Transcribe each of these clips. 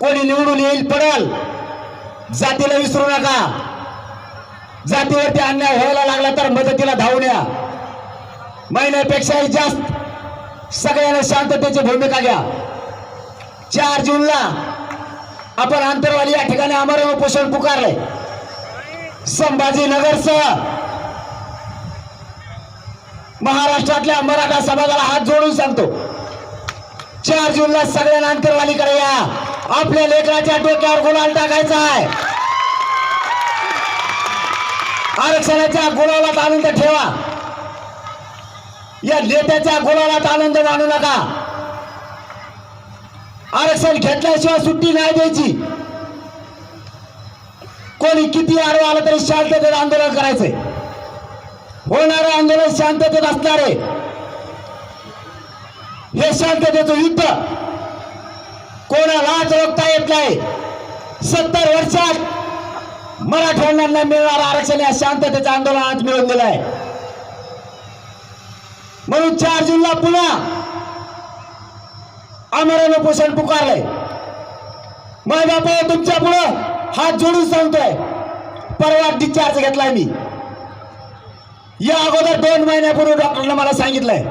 कोणी निवडून येईल पडल? जातीला विसरू नका. जातीवरती अन्याय व्हायला लागला तर मदतीला धावून या. महिन्यापेक्षाही जास्त. सगळ्यांना शांततेची भूमिका घ्या. चार जूनला आपण आंतरवाली या ठिकाणी आमरण उपोषण पुकारले. संभाजीनगरसह महाराष्ट्रातल्या मराठा समाजाला हात जोडून सांगतो. चार जूनला सगळ्यांना अंतरवालीकडे या. आपल्या लेकराच्या डोक्यावर गुलाल टाकायचा आहे. आरक्षणाच्या गुलालात आनंद ठेवा. या नेत्याच्या गुलालात आनंद मानू नका. आरक्षण घेतल्याशिवाय सुट्टी नाही द्यायची. कोणी किती आरोप आलं तरी शांततेत आंदोलन करायचंय होणारं आंदोलन शांततेत असणारे. हे शांततेचं युद्ध. कोणालाच रोखता येत नाही. सत्तर वर्षात मराठवाड्यांना मिळणारं आरक्षण या शांततेचं आंदोलन आज मिळवून दिलं आहे. म्हणून चार जूनला पुन्हा आमरण उपोषण पुकारलंय. माय बापा तुमच्या पुढं हात जोडून सांगतोय. परवा डिस्चार्ज घेतलाय मी. या अगोदर दोन महिन्यापूर्वी डॉक्टरनं मला सांगितलंय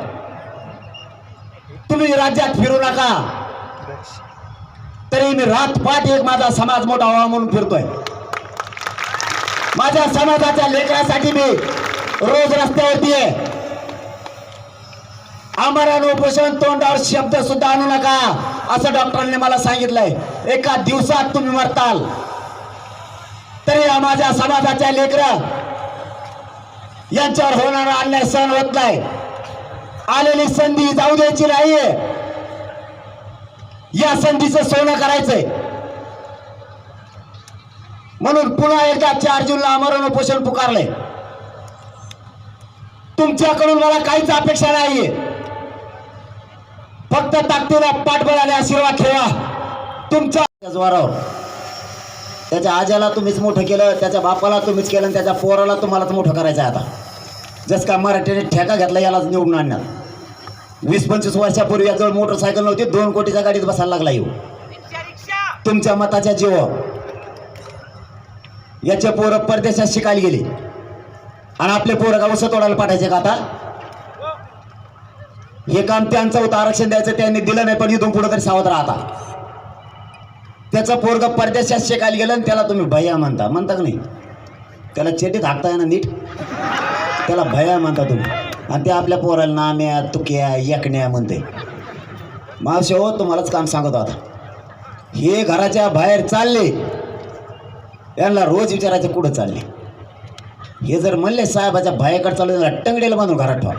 तुम्ही राज्यात फिरू नका. तरी मी रातपाट एक माझा समाज मोठा व्हावा म्हणून फिरतोय. माझ्या समाजाच्या लेकरासाठी मी रोज रस्त्यावरती आहे. आमरण उपोषण तोंडावर शब्द सुद्धा आणू नका असं डॉक्टरांनी मला सांगितलंय. एका दिवसात तुम्ही मरताल. तरी माझ्या समाजाच्या लेकर यांच्यावर होणारा अन्याय सहन होत नाही. आलेली संधी जाऊ द्यायची नाहीये. या संधीचं सोनं करायचंय. म्हणून पुन्हा एकदा चार जूनला आमरण उपोषण पुकारलंय. तुमच्याकडून मला काहीच अपेक्षा नाहीये. फक्त ताकदीला पाठबळाने आशीर्वाद ठेवा. तुमच्या जोरावर. त्याच्या आजाला तुम्हीच मोठं केलं त्याच्या बापाला तुम्हीच केलं आणि त्याच्या पोराला तुम्हालाच मोठं करायचं आहे आता. जस का मराठीने ठेका घेतला यालाच निवडून आणणार. वीस पंचवीस वर्षापूर्वी याजवळ मोटरसायकल नव्हती दोन कोटीच्या गाडीत बसायला लागला येऊ तुमच्या मताच्या जीव. याचे पोरं परदेशात शिकायला गेले. आणि आपले पोरं का तोडायला पाठायचे का आता? हे काम त्यांचं होतं आरक्षण द्यायचं त्यांनी दिलं नाही पण इथून पुढे तरी सावध राहता त्याचं पोरग परदेशात शिकायला गेलं आणि त्याला तुम्ही भया म्हणता. म्हणता का नाही? त्याला चेटीत हाकता ना नीट. त्याला भया म्हणता तुम्ही. आणि ते आपल्या पोराला नाम्या तुक्या यकण्या म्हणते. मावशे हो तुम्हालाच काम सांगतो आता. हे घराच्या बाहेर चालले यांना रोज विचारायचं कुठं चालले? हे जर म्हणले साहेबाच्या बाहेरकडे चालू त्याला टंगडेला बांधून घरात ठेवा.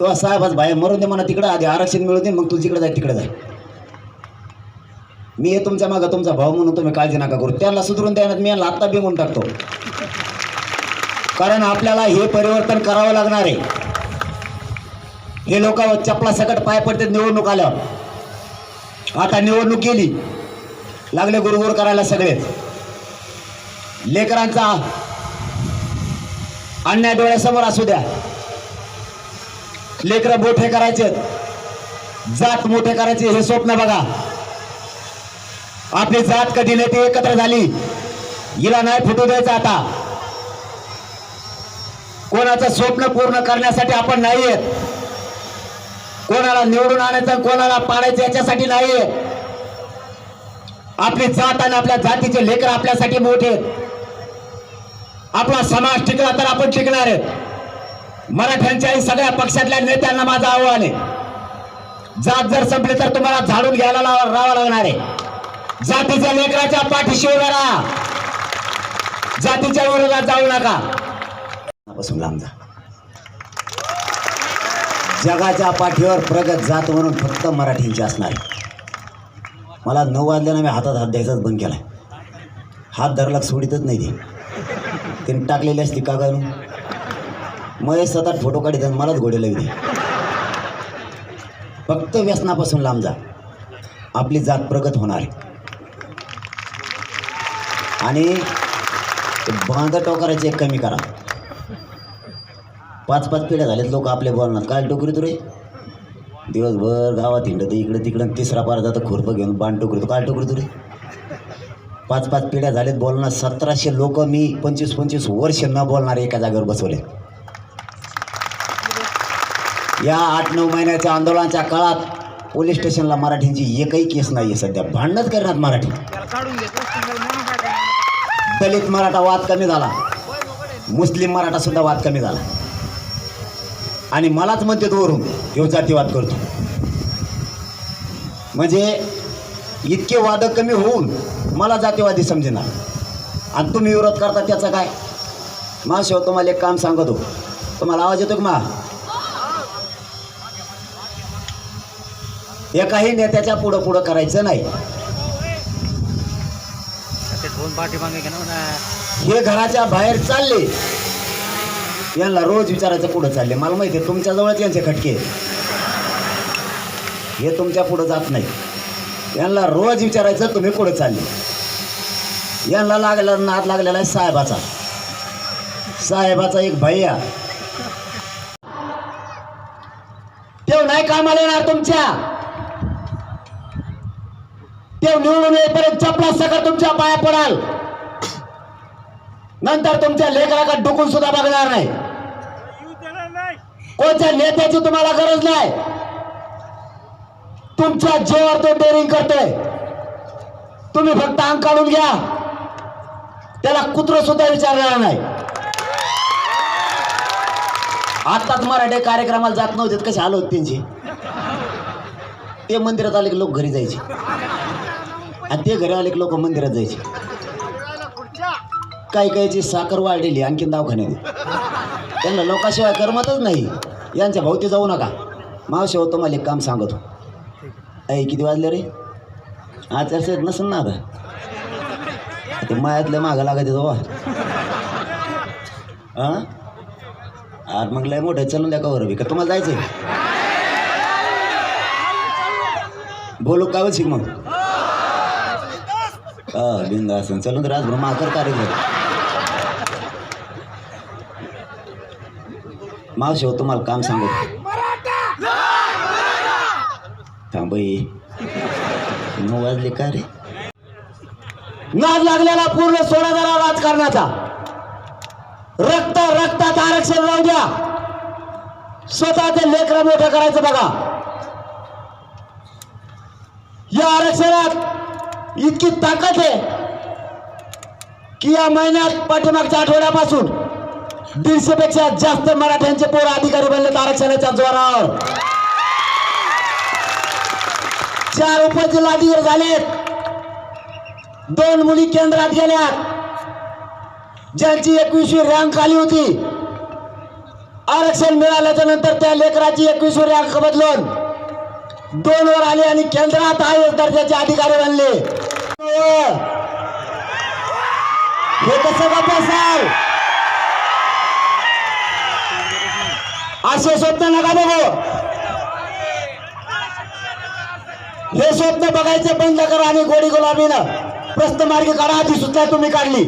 तो साहेबाच बाहेर मरून दे म्हणा तिकडं आधी आरक्षण मिळू दे मग तू जिकडे जाय तिकडे जाय. मी हे तुमच्या मागं तुमचा भाऊ म्हणून तुम्ही काळजी नका करू. त्याला सुधरून द्यायला मी यांना आत्ता बिमून टाकतो. कारण आपल्याला हे परिवर्तन करावं लागणार आहे. हे लोक चपला सकट पाय पडतात निवडणूक आल्यावर. आता निवडणूक गेली. लागले गुरुगुर करायला सगळेच लेकरांचा अन्याय डोळ्यासमोर असू द्या. लेकरं मोठे करायचे जात मोठे करायचे हे स्वप्न बघा. आपली जात कधी नाही ती एकत्र झाली? हिला नाही फुटू द्यायचं आता. कोणाचं स्वप्न पूर्ण करण्यासाठी आपण नाही आहेत कोणाला निवडून आणायचं कोणाला पाडायचं याच्यासाठी नाही आपली जात आणि आपल्या जातीचे लेकर आपल्यासाठी मोठे आपला समाज टिकला तर आपण टिकणार आहेत. मराठ्यांच्याही सगळ्या पक्षातल्या नेत्यांना माझं आव्हान आहे. जात जर संपली तर तुम्हाला झाडून घ्यायला लावा- राहावं लागणार आहे. जातीच्या लेकराच्या पाठीशी उभा राहा. जातीच्या विरोधात जाऊ नका. पासून लांब जा. जगाच्या पाठीवर प्रगत जात म्हणून फक्त मराठींची असणार. मला नऊ वाजल्यानं मी हातात हात द्यायचाच बंद केलाय. हात धरला सोडितच नाही ते. त्यांनी टाकलेली असती का घालून मग सतत फोटो काढित मलाच घोडे लागले फक्त व्यसनापासून लांब जा. आपली जात प्रगत होणार. आणि बांध टोकाराचे एक कमी करा. पाच पाच पिढ्या झाल्यात लोक आपले बोलणार काय टोकरी तू रे? दिवसभर गावात हिंडत इकडं तिकडं तिसरा पार जातं खुरपं घेऊन बाण टोकरी काय टोकरी तुरे पाच पाच पिढ्या झालेत बोलणार सतराशे लोक मी पंचवीस पंचवीस वर्ष न बोलणारे एका जागेवर बसवले. या आठ नऊ महिन्याच्या आंदोलनाच्या काळात पोलीस स्टेशनला मराठींची एकही केस नाही आहे सध्या. भांडणच करणार मराठी. दलित मराठा वाद कमी झाला. मुस्लिम मराठा सुद्धा वाद कमी झाला. आणि मलाच म्हणते वरून ह्यो जातीवाद करतो. म्हणजे इतके वाद कमी होऊन मला जातीवादी समजेना. आणि तुम्ही विरोध करता त्याचं काय? मा शेव तुम्हाला एक काम सांगतो. तुम्हाला आवाज येतो का मा? एकाही नेत्याच्या पुढं पुढं करायचं नाही. हे घराच्या बाहेर चालले. यांना रोज विचारायचं पुढं चालले मला माहिती आहे तुमच्याजवळच यांचे खटके हे तुमच्या पुढं जात नाही यांना रोज विचारायचं तुम्ही पुढं चालले. यांना लागला नाद लागलेला आहे साहेबाचा. साहेबाचा एक भैया. तेव नाही कामाला येणार तुमच्या. तेव निवडून येईपर्यंत चपला सगळं तुमच्या पाया पडाल. नंतर तुमच्या लेकराकडे डुकून सुद्धा बघणार नाही. कोणत्या नेत्याची तुम्हाला गरज नाही? तुमच्या जीवावर तो डेअरिंग करतोय. तुम्ही फक्त अंग काढून घ्या. त्याला कुत्र सुद्धा विचारणार नाही. आत्ताच मराठी कार्यक्रमाला जात नव्हते कसे आलो होते त्यांचे? ते मंदिरात आले की लोक घरी जायचे. आणि ते घरी आले की लोक मंदिरात जायचे. काही काहीची साखर वाढलेली आणखीन दवाखान्यात. त्यांना लोकाशिवाय करमतच नाही. यांच्या भोवती जाऊ नका. मावशी हो तुम्हाला एक काम सांगतो. ऐ किती वाजले रे? आचारसंहित नसेल ना आता. ते मायातल्या मागं लागायचे बाबा हां आज मग लय मोठं चलून द्या का बरं का तुम्हाला जायचंय? बोलू काय शिक मग? हा. बिंदा असेल चलून राजभर माकर कार्यक्रम मावशी हो तुम्हाला काम सांगू. थांबई नऊ वाजले का रे? नाद लागलेला पूर्ण सोडा जरा राजकारणाचा. रक्त रक्तात आरक्षण राहू द्या. स्वतःचे लेकरं मोठं करायचं बघा. या आरक्षणात इतकी ताकद आहे की या महिन्यात पाठीमागच्या आठवड्यापासून दीडशे पेक्षा जास्त मराठ्यांचे पोर अधिकारी बनलेत आरक्षणाच्या जोरावर. चार उपजिल्हाधिकारी झालेत. दोन मुली केंद्रात गेल्यात. ज्यांची एकवीसवी रँक आली होती. आरक्षण मिळाल्याच्या नंतर त्या लेकराची एकवीसवी रँक बदलून दोन वर आले आणि केंद्रात आय दर्जाचे अधिकारी बनले. हे कसं का बसाल असे स्वप्न नका बघू. हे स्वप्न बघायचे बंद करा आणि गोडी गुलाबीनं प्रस्त काढा आधी सुद्धा तुम्ही काढली.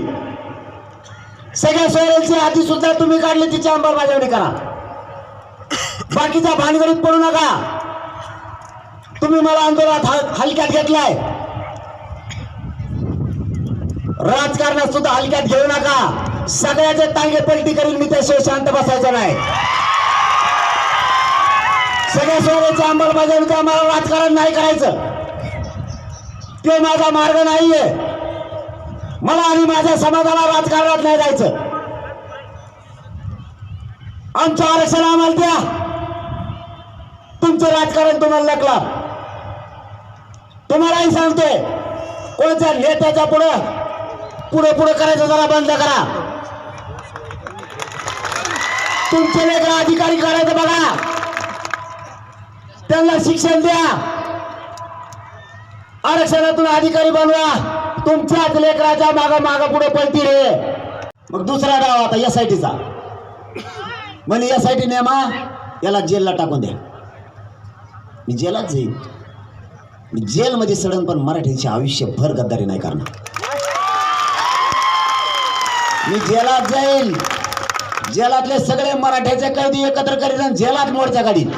सगळ्या सोयऱ्यांची आधी सुद्धा तुम्ही काढली तिची अंमलबजावणी करा. बाकीच्या भानगडीत पडू नका. तुम्ही मला आंदोलनात हलक्यात घेतलाय. राजकारणात सुद्धा हलक्यात घेऊ नका. सगळ्याचे तांगे पलटी करील मी त्याशिवाय शांत बसायचं नाही. सगळ्या सोयऱ्याची अंमलबजावणीचं आम्हाला राजकारण नाही करायचं. ते माझा मार्ग नाहीये. मला आणि माझ्या समाजाला राजकारणात नाही जायचं. आमचं आरक्षण आम्हाला द्या. तुमचं राजकारण तुम्हाला लागला तुम्हालाही सांगते कोणत्या नेत्याच्या पुढं पुढे पुढे करायचं जरा बंद करा. तुमचे लेकर अधिकारी करायचं बघा. त्यांना शिक्षण द्या. आरक्षणातून अधिकारी बनवा. तुमच्याच लेकराच्या मागा मागा पुढे पळती रे मग दुसरा डाव आता एस आय टीचा म्हणे एस आय टी नेमा याला जेलला टाकून द्या. मी जेलात जाईन. मी जेलमध्ये सडन पण मराठीचे आयुष्यभर गद्दारी नाही करणार. मी जेलात जाईल जेलातले सगळे मराठ्याचे कैदी एकत्र करीन आणि जेलात मोर्चा काढीन.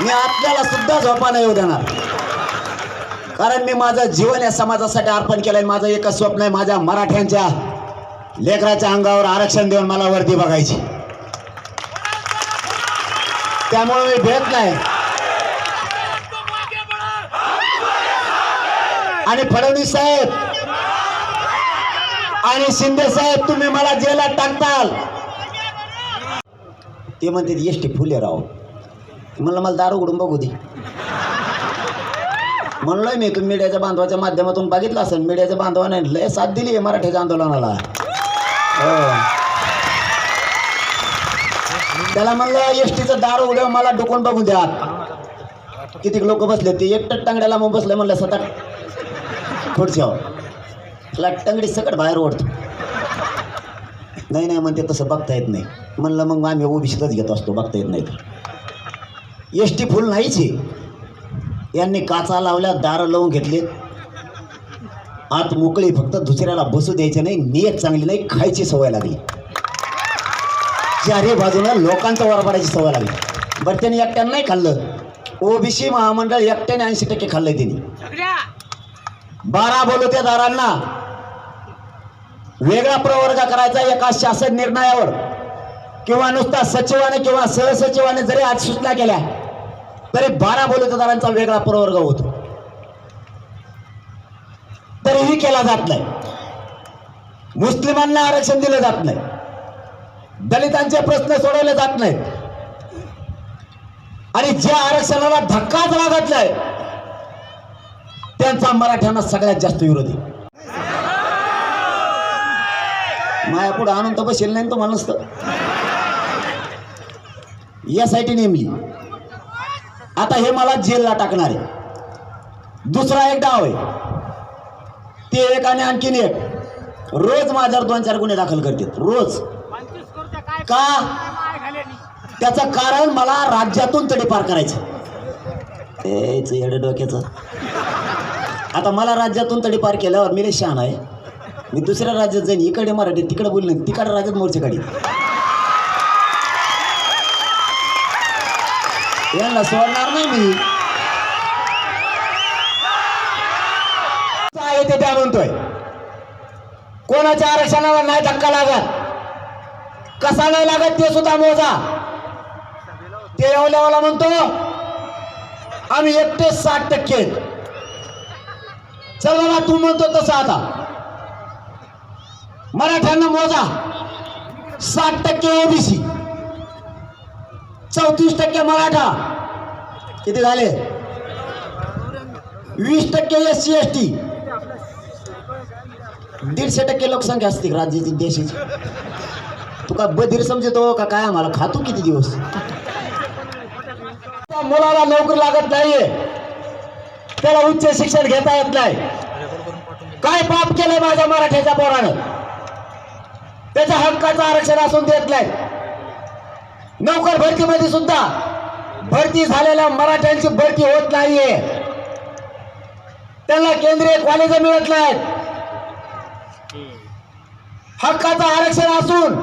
मी आपल्याला सुद्धा झोपा नाही येऊ देणार. कारण मी माझं जीवन या समाजासाठी अर्पण केलंय. माझं एकच स्वप्न आहे माझ्या मराठ्यांच्या लेकराच्या अंगावर आरक्षण देऊन मला वरती बघायची. त्यामुळे मी भेट नाही. आणि फडणवीस साहेब आणि शिंदे साहेब तुम्ही मला जेलात टाकताल. ते म्हणते एस टी फुले राव म्हणलं मला दार उघडून बघू दे. म्हणलोय मी तुम्ही मीडियाच्या बांधवाच्या माध्यमातून बघितलं असेल मीडियाच्या बांधवाने लय साथ दिली आहे मराठीच्या आंदोलनाला. हो. त्याला म्हणलं एस टीचं दार उघड मला डुकून बघून द्या किती लोक बसले ते एकटं टंगड्याला मग बसले म्हणलं सतत खुर्च्यावर त्याला टंगडी सकट बाहेर ओढतो. नाही नाही म्हणते तसं बघता येत नाही. म्हणलं मग आम्ही ओबीसीतच घेत असतो बघता येत नाही. एस टी फुल नाहीच यांनी काचा लावल्या दारं लावून घेतले आत मोकळी फक्त दुसऱ्याला बसू द्यायचे नाही नियत चांगली नाही खायची सवय लागली. चारही बाजूनं लोकांचं वरपाडायची सवय लागली. बरं त्याने एकट्यानं नाही खाल्लं. ओबीसी महामंडळ एकट्याने ऐंशी टक्के खाल्लंय त्यांनी. बारा बोलू त्या दारांना. वेगळा प्रवर्ग करायचा एका शासन निर्णयावर. किंवा नुसता सचिवाने किंवा सहसचिवाने जरी आज सूचना केल्या तरी बारा बलुतेदारांचा वेगळा प्रवर्ग होतो. तरीही केला जात नाही. मुस्लिमांना आरक्षण दिलं जात नाही. दलितांचे प्रश्न सोडवले जात नाहीत आणि ज्या आरक्षणाला धक्काच लागतलाय त्यांचा मराठ्यांना सगळ्यात जास्त विरोधी. माया पुढे आणून तर बसेल नाही तो माणूस तर यासाठी नेमली. आता हे मला जेलला टाकणार आहे. दुसरा एक डाव आहे. ते एक आणि आणखीन एक. रोज माझ्यावर दोन चार गुन्हे दाखल करतात. रोज. का? त्याचं कारण मला राज्यातून तडीपार करायचं. यायचं येडं डोक्याचं. आता मला राज्यातून तडीपार केल्यावर मी लय शहाण आहे. मी दुसऱ्या राज्यात जाईन. इकडे मराठी तिकडे बोलले तिकडे राज्यात मोर्चे काढी यांना सोडणार नाही मी. आहे ते त्या म्हणतोय? कोणाच्या आरक्षणाला नाही धक्का लागत? कसा नाही लागत ते सुद्धा मोजा. ते एवढ्यावाला म्हणतो आम्ही एकटे साठ टक्के आहेत. चल बाबा तू म्हणतो तसं आता. मराठ्यांना मोजा. साठ टक्के ओबीसी. चौतीस टक्के मराठा. किती झाले? वीस टक्के एस सी एस टी दीडशे टक्के लोकसंख्या असते राज्याची देशाची. तुका बधीर समजतो का काय आम्हाला? खातो किती दिवस? मुलाला नोकरी लागत नाहीये. त्याला उच्च शिक्षण घेता येत नाही. काय पाप केलंय माझ्या मराठ्याच्या पोरानं? त्याच्या हक्काचं आरक्षण असून देत नाही. नोकर भरतीमध्ये सुद्धा भरती झालेल्या मराठ्यांची भरती होत नाहीये. त्यांना केंद्रीय कॉलेज मिळत नाहीत हक्काचं आरक्षण असून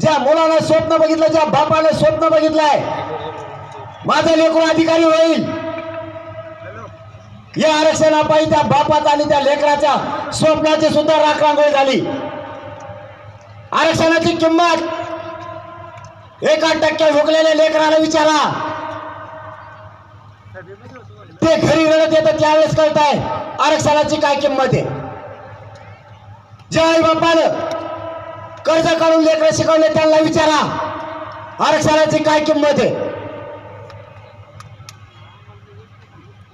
ज्या मुलानं स्वप्न बघितलं ज्या बापाने स्वप्न बघितलंय माझं लेकरू अधिकारी होईल. या आरक्षणापायी त्या बापाचा आणि त्या लेकराच्या स्वप्नाची सुद्धा राखरांगोळी झाली. आरक्षणाची किंमत एका टक्के भोगलेल्या लेकराला विचारा. ते घरी रडत येतं त्यावेळेस कळत आहे आरक्षणाची काय किंमत आहे. ज्या आई बापानं कर्ज काढून लेकरं शिकवले त्यांना विचारा. आरक्षणाची काय किंमत आहे.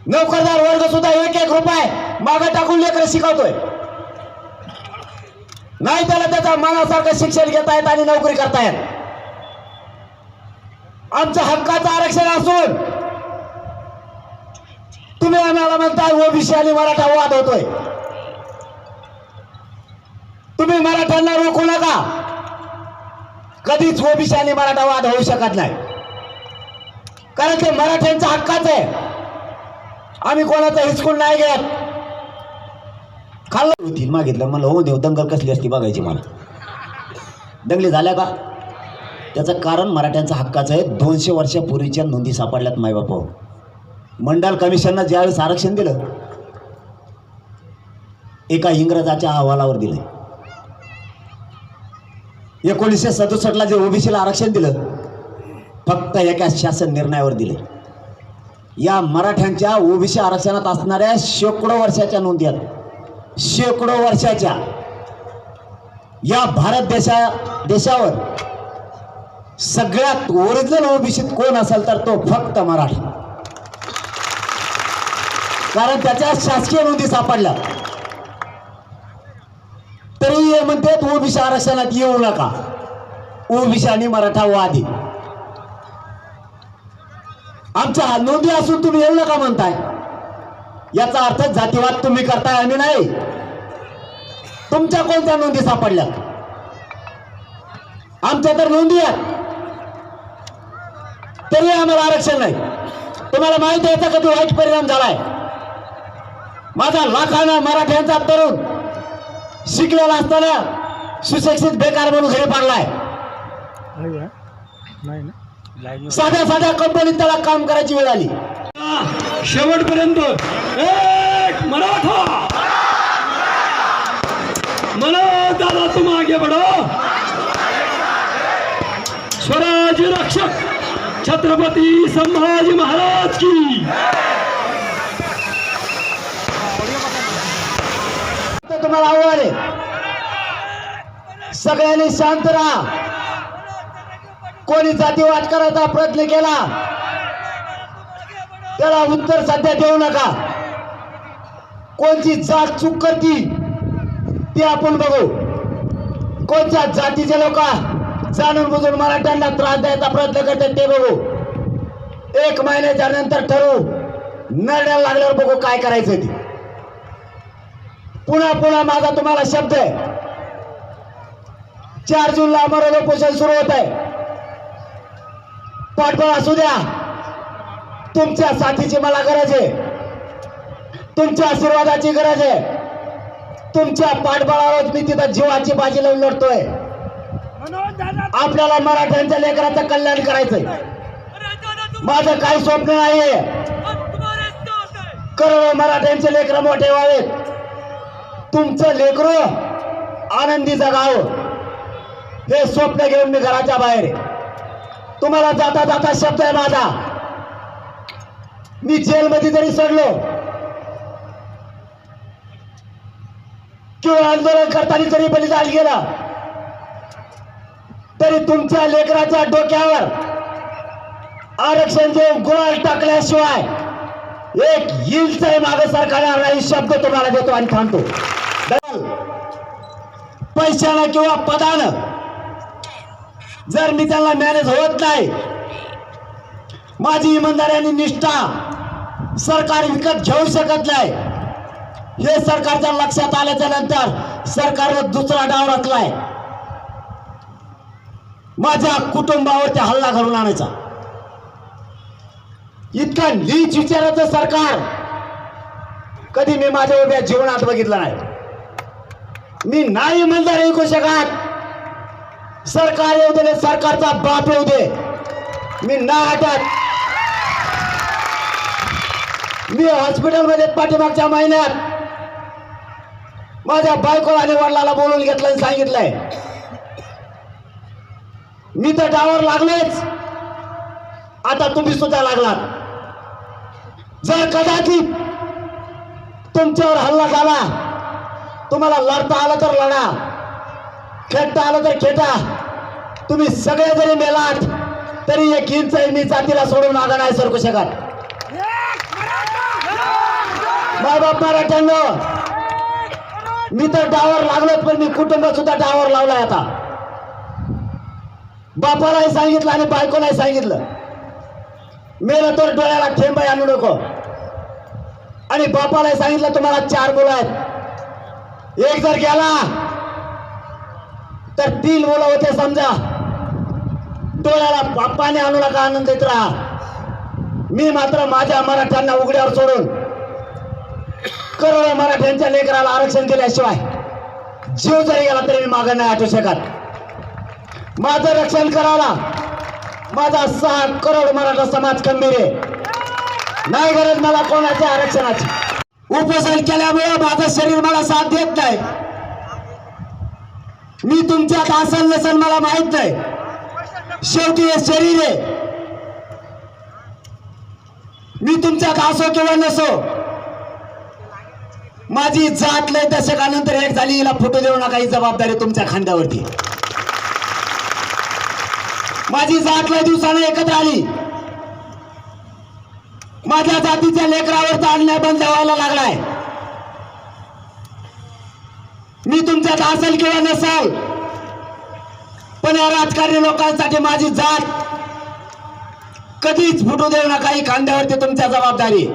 नोकरदार वर्ग सुद्धा एक एक रुपये मागे टाकून लेकरं शिकवतोय. नाही त्याला त्याचा मनासारखं शिक्षण घेता येत आणि नोकरी करतायत. आमच्या हक्काचं आरक्षण असून तुम्ही आम्हाला म्हणताय हो, ओबीसी आणि मराठा वाद होतोय. तुम्ही मराठ्यांना रोखू नका. कधीच हो, ओबीसी आणि मराठा वाद होऊ शकत नाही. कारण ते मराठ्यांचा हक्काच आहे. आम्ही कोणाचा हिसकून नाही घेत. खाल्लं. होती मागितलं. म्हणलं हो देव दंगल कसली असती बघायची मला. दंगली झाल्या का? त्याचं कारण मराठ्यांचा हक्काचं आहे. दोनशे वर्षापूर्वीच्या नोंदी सापडल्यात मायबापो. मंडल कमिशननं ज्यावेळेस आरक्षण दिलं एका इंग्रजाच्या अहवालावर दिलं. एकोणीसशे सदुसष्टला जे ओबीसीला आरक्षण दिलं फक्त एका शासन निर्णयावर दिले. या मराठ्यांच्या ओबीसी आरक्षणात असणाऱ्या शेकडो वर्षाच्या नोंदी आहेत. शेकडो वर्षाच्या. या भारत देशा देशावर सगळ्यात ओरिजिनल ओबीसीत कोण असेल तर तो फक्त मराठी. कारण त्याच्या शासकीय नोंदी सापडल्या. तरी हे म्हणतात ओबीसी आरक्षणात येऊ नका. ओबीसी आणि मराठा वादी. आमच्या नोंदी असून तुम्ही येऊ नका म्हणताय. याचा अर्थ जातीवाद तुम्ही करताय आम्ही नाही. तुमच्या कोणत्या नोंदी सापडल्यात? आमच्या तर नोंदी आहेत. तरी आम्हाला आरक्षण नाही. तुम्हाला माहिती आहे याचा कधी वाईट परिणाम झालाय? माझा लाखाना मराठ्यांचा तरुण शिकलेला असताना सुशिक्षित बेकार म्हणून घरी पडलाय. साध्या साध्या कंपनीत त्याला काम करायची वेळ आली. शेवटपर्यंत एक मराठा! मनो दादा तुम आगे बढ़ो. स्वराज रक्षक! छत्रपती संभाजी महाराज की। तुम्हाला आव्हान आहे. सगळ्यांनी शांत राहा. कोणी जातीवाद करायचा प्रयत्न केला त्याला उत्तर सध्या देऊ नका. कोणची जात चूक करती ती आपण बघू. कोणत्या जातीचे लोक जाणून बुजून मराठ्यांना त्रास द्यायचा प्रयत्न करतात ते बघू. एक महिन्याच्या नंतर ठरवू. नरड्याला लागल्यावर बघू काय करायचं ते. पुन्हा पुन्हा माझा तुम्हाला शब्द आहे. चार जूनला अमर उपोषण सुरू होत आहे. पाठबळ असू द्या. तुमच्या साथीची मला गरज आहे. तुमच्या आशीर्वादाची गरज आहे. तुमच्या पाठबळावर मी तिथं जीवाची बाजी लावून लढतोय. आपल्याला मराठ्यांच्या लेकराचं कल्याण करायचंय. माझं काही स्वप्न नाहीये करोडो मराठ्यांचे लेकर मोठे व्हावेत. तुमचं लेकर आनंदी जगाव हे स्वप्न घेऊन मी घराच्या बाहेर तुम्हाला जाता जाता शब्द आहे माझा. मी जेलमध्ये जरी सोडलो किंवा आंदोलन करताना जरी बलिदान गेला तरी तुमच्या लेकराच्या डोक्यावर आरक्षण देऊन गुलाल टाकल्याशिवाय एक हिलचाही मागे सरकार नाही शब्द तुम्हाला देतो आणि थांबतो. पैशानं किंवा पदानं जर मी त्यांना मॅनेज होत नाही माझी इमानदारी आणि निष्ठा सरकार विकत घेऊ शकत नाही हे सरकारच्या लक्षात आल्याच्यानंतर सरकारनं दुसरा डाव रचलाय माझ्या कुटुंबावरती हल्ला घालून आणायचा. इतका नीच विचाराचं सरकार. कधी मी माझ्या उभ्या जीवनात बघितलं नाही. मी नाही म्हणणार ऐकू शकत सरकार येऊ दे सरकारचा बाप येऊ दे. मी ना हटत. मी हॉस्पिटलमध्ये पाठीमागच्या महिन्यात माझ्या बायकोला आणि वडिलाला बोलून घेतलं आणि सांगितलंय. मी तर डावावर लागलोच. आता तुम्ही सुद्धा लागलात. जर कदाचित तुमच्यावर हल्ला झाला तुम्हाला लढता आलं तर लढा खेळता आलं तर खेटा तुम्ही सगळे जरी मेलात तरी एक इंच मी जातीला सोडून मागा नाही सरकू शकत. माय बाप मराठ्यांनो मी तर डावर लागलोच पण मी कुटुंब सुद्धा डावर लावलाय आता. बापालाही सांगितलं आणि बायकोलाही सांगितलं. मेलं तर डोळ्याला ठेंबाई आणू नको. आणि बापालाही सांगितलं तुम्हाला चार मुलं आहेत. एक जर गेला तर तीन मुलं होते समजा. डोळ्याला पाणी आणू नका आनंद देत राहा. मी मात्र माझ्या मराठ्यांना उघड्यावर सोडून करोडो मराठ्यांच्या लेकराला आरक्षण दिल्याशिवाय जीव जरी गेला तरी मी मागं नाही आठवू शकत. माझं रक्षण करायला माझा सहा करोड मराठा समाज खंबीर आहे. नाही गरज मला कोणाच्या आरक्षणाची. उपोषण केल्यामुळे माझं शरीर मला साथ देत नाही. मी तुमच्यात असेल नसेल मला माहीत नाही. शेवटी हे शरीर आहे. मी तुमच्यात असो किंवा नसो माझी जात लय दशकानंतर एक झाली हिला फुटू देऊ नका ही जबाबदारी तुमच्या खांद्यावरती. माझी जात लय दिवसानं एकत्र आली. माझ्या जातीच्या लेकरावरचा अन्याय बंद व्हायला लागलाय. मी तुमच्यात असेल किंवा नसाल पण या राजकारणी लोकांसाठी माझी जात कधीच फुटू देऊ नका ही खांद्यावरती तुमच्या जबाबदारी.